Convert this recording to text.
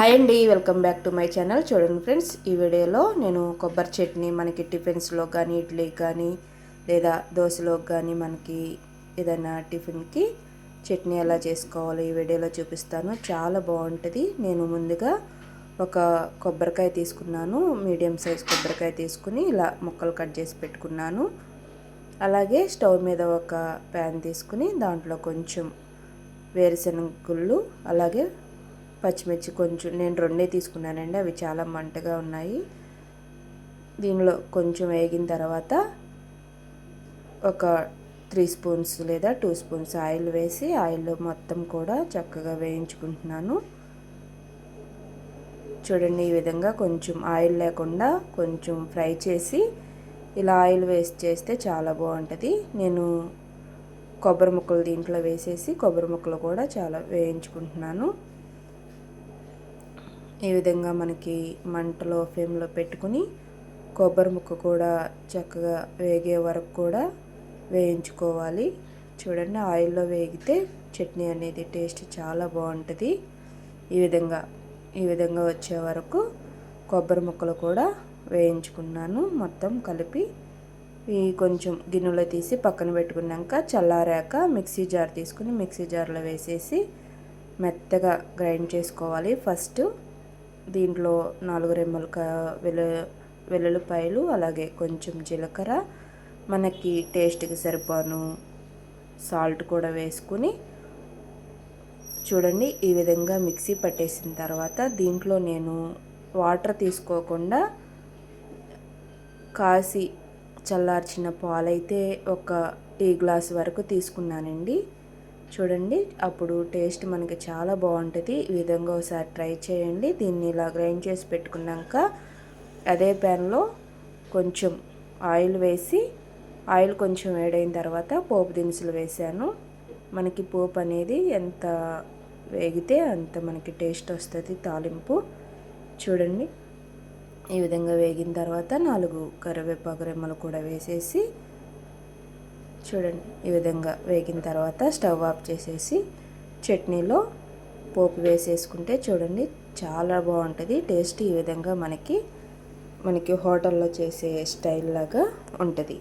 Hi అండి welcome back to my channel. చూడండి friends ఈ వీడియోలో నేను కొబ్బరి చట్నీ మనకి టిఫిన్స్లో కానీ ఇడ్లీ కానీ లేదా దోశలో కానీ మనకి ఏదైనా టిఫిన్కి చట్నీ ఎలా చేసుకోవాలో ఈ వీడియోలో చూపిస్తాను. చాలా బాగుంటుంది. నేను ముందుగా ఒక కొబ్బరికాయ తీసుకున్నాను. మీడియం సైజ్ కొబ్బరికాయ తీసుకుని ఇలా ముక్కలు కట్ చేసి పెట్టుకున్నాను. అలాగే స్టవ్ మీద ఒక ప్యాన్ తీసుకుని దాంట్లో కొంచెం వేరుశనగ గుళ్ళు అలాగే పచ్చిమిర్చి కొంచెం నేను రెండే తీసుకున్నానండి అవి చాలా మంటగా ఉన్నాయి. దీనిలో కొంచెం వేగిన తర్వాత ఒక త్రీ స్పూన్స్ లేదా టూ స్పూన్స్ ఆయిల్ వేసి ఆయిల్ మొత్తం కూడా చక్కగా వేయించుకుంటున్నాను. చూడండి ఈ విధంగా కొంచెం ఆయిల్ లేకుండా కొంచెం ఫ్రై చేసి ఇలా ఆయిల్ వేస్ట్ చేస్తే చాలా బాగుంటుంది. నేను కొబ్బరి ముక్కలు దీంట్లో వేసేసి కొబ్బరి ముక్కలు కూడా చాలా వేయించుకుంటున్నాను. ఈ విధంగా మనకి మంటలో ఫ్లేమ్లో పెట్టుకుని కొబ్బరి ముక్క కూడా చక్కగా వేగే వరకు కూడా వేయించుకోవాలి. చూడండి ఆయిల్లో వేగితే చట్నీ అనేది టేస్ట్ చాలా బాగుంటుంది. ఈ విధంగా ఈ విధంగా వచ్చే వరకు కొబ్బరి ముక్కలు కూడా వేయించుకున్నాను. మొత్తం కలిపి ఈ కొంచెం గిన్నెలో తీసి పక్కన పెట్టుకున్నాక చల్లారాక మిక్సీ జార్ తీసుకుని మిక్సీ జార్లో వేసేసి మెత్తగా గ్రైండ్ చేసుకోవాలి. ఫస్ట్ దీంట్లో నాలుగు రెమ్మల వెల్లు వెల్లుల్లిపాయలు అలాగే కొంచెం జీలకర్ర. మనకి టేస్ట్కి సరిపోను సాల్ట్ కూడా వేసుకుని చూడండి ఈ విధంగా మిక్సీ పట్టేసిన తర్వాత దీంట్లో నేను వాటర్ తీసుకోకుండా కాసి చల్లార్చిన పాలైతే ఒక టీ గ్లాస్ వరకు తీసుకున్నానండి. చూడండి అప్పుడు టేస్ట్ మనకి చాలా బాగుంటుంది. ఈ విధంగా ఒకసారి ట్రై చేయండి. దీన్ని ఇలా గ్రైండ్ చేసి పెట్టుకున్నాక అదే ప్యాన్లో కొంచెం ఆయిల్ వేసి ఆయిల్ కొంచెం వేడైన తర్వాత పోపు దినుసులు వేసాను. మనకి పోపు అనేది ఎంత వేగితే అంత మనకి టేస్ట్ వస్తుంది తాలింపు. చూడండి ఈ విధంగా వేగిన తర్వాత నాలుగు కరివేపాకు రెమ్మలు కూడా వేసేసి చూడండి ఈ విధంగా వేగిన తర్వాత స్టవ్ ఆఫ్ చేసేసి చట్నీలో పోపు వేసేసుకుంటే చూడండి చాలా బాగుంటుంది టేస్ట్ ఈ విధంగా మనకి మనకి హోటల్లో చేసే స్టైల్ లాగా ఉంటుంది.